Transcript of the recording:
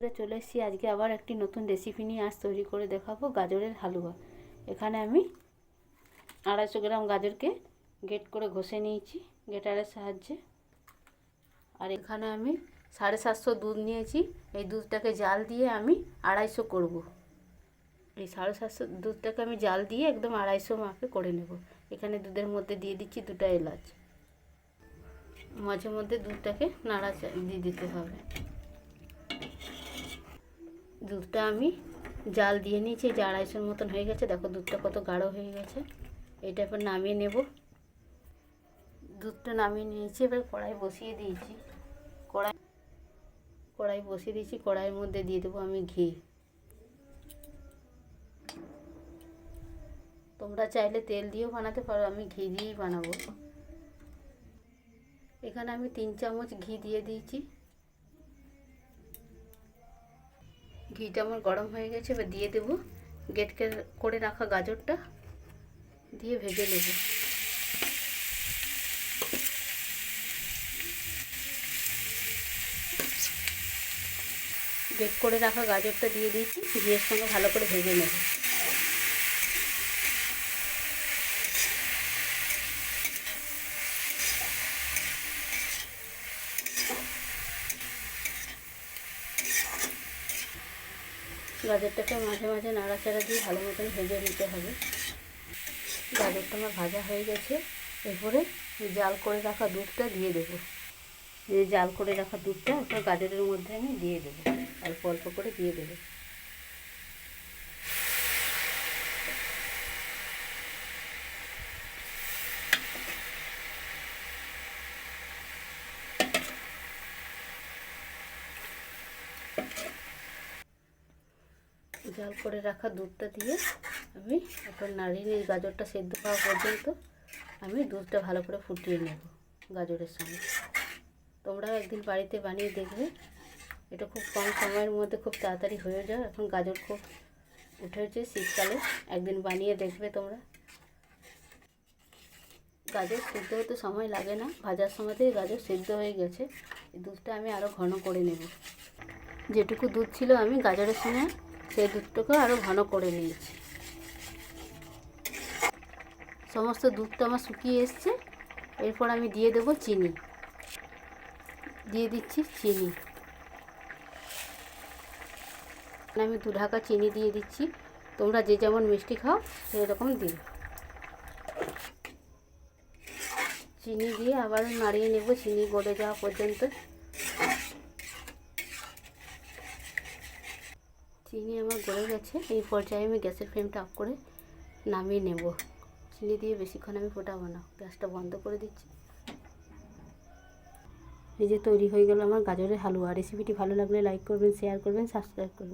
চলে এসেছি। আজকে আবার একটি নতুন রেসিপি নিয়ে আজ তৈরি করে দেখাবো গাজরের হালুয়া। এখানে আমি আড়াইশো গ্রাম গাজরকে গেট করে ঘষে নিয়েছি গেটারের সাহায্যে। আর এখানে আমি সাড়ে সাতশো দুধ নিয়েছি। এই দুধটাকে জাল দিয়ে আমি আড়াইশো করব। এই সাড়ে সাতশো দুধটাকে আমি জাল দিয়ে একদম আড়াইশো মাপে করে নেব। এখানে দুধের মধ্যে দিয়ে দিচ্ছি দুটো এলাচ। মাঝে মধ্যে দুধটাকে নাড়া দিয়ে দিতে হবে। দুধটা আমি জাল দিয়ে নিয়েছি যে আড়াইশোর মতন হয়ে গেছে। দেখো দুধটা কত গাঢ় হয়ে গেছে। এটা এবার নামিয়ে নেব। দুধটা নামিয়ে নিয়েছি, এবার কড়াই বসিয়ে দিয়েছি। কড়াই কড়াই বসিয়ে দিয়েছি, কড়াইয়ের মধ্যে দিয়ে দেবো আমি ঘি। তোমরা চাইলে তেল দিয়েও বানাতে পারো, আমি ঘি দিয়েই বানাবো। এখানে আমি তিন চামচ ঘি দিয়ে দিয়েছি। ঘিটা আমার গরম হয়ে গেছে, এবার দিয়ে দেবো গেটকে করে রাখা গাজরটা, দিয়ে ভেজে নেব। গেট করে রাখা গাজরটা দিয়ে দিয়েছি, ঘিয়ের সঙ্গে ভালো করে ভেজে নেব। গাজরটাকে মাঝে মাঝে নাড়াচাড়া দিয়ে ভালো মতন ভেজে নিতে হবে। গাজরটা আমার ভাজা হয়ে গেছে। এরপরে জাল করে রাখা দুধটা দিয়ে দেবো। যে জাল করে রাখা দুধটা ওটা গাজরের মধ্যে আমি দিয়ে দেবো। অল্প অল্প করে দিয়ে দেবো। জাল করে রাখা দুধটা দিয়ে আমি এখন নাড়িয়ে নিয়ে গাজরটা সেদ্ধ হওয়া পর্যন্ত আমি দুধটা ভালো করে ফুটিয়ে নেব গাজরের সঙ্গে। তোমরাও একদিন বাড়িতে বানিয়ে দেখবে। এটা খুব কম সময়ের মধ্যে খুব তাড়াতাড়ি হয়ে যায়। এখন গাজর খুব উঠেছে শীতকালে। একদিন বানিয়ে দেখবে তোমরা। গাজর সেদ্ধ হতে সময় লাগে না। ভাজার সময়তেই গাজর সেদ্ধ হয়ে গেছে। দুধটা আমি আরও ঘন করে নেব। যেটুকু দুধ ছিল আমি গাজরের সময় সেই দুধটাকে আরও ঘন করে নিয়েছি। সমস্ত দুধটা আমার শুকিয়ে এসছে। এরপর আমি দিয়ে দেবো চিনি। দিয়ে দিচ্ছি চিনি। আমি দু ঢাকা চিনি দিয়ে দিচ্ছি। তোমরা যে যেমন মিষ্টি খাও, সেরকম দিও। চিনি দিয়ে আবার নাড়িয়ে নেব। চিনি গড়ে যাওয়া পর্যন্ত। চিনি আমার গড়ে গেছে। এই পর্যায়ে আমি গ্যাসের ফ্লেমটা অফ করে নামিয়ে নেব। চিনি দিয়ে বেশিক্ষণ আমি ফোটাবো না। গ্যাসটা বন্ধ করে দিচ্ছি। এই যে তৈরি হয়ে গেল আমার গাজরের হালুয়া। রেসিপিটি ভালো লাগলে লাইক করবেন শেয়ার করবেন সাবস্ক্রাইব করবেন।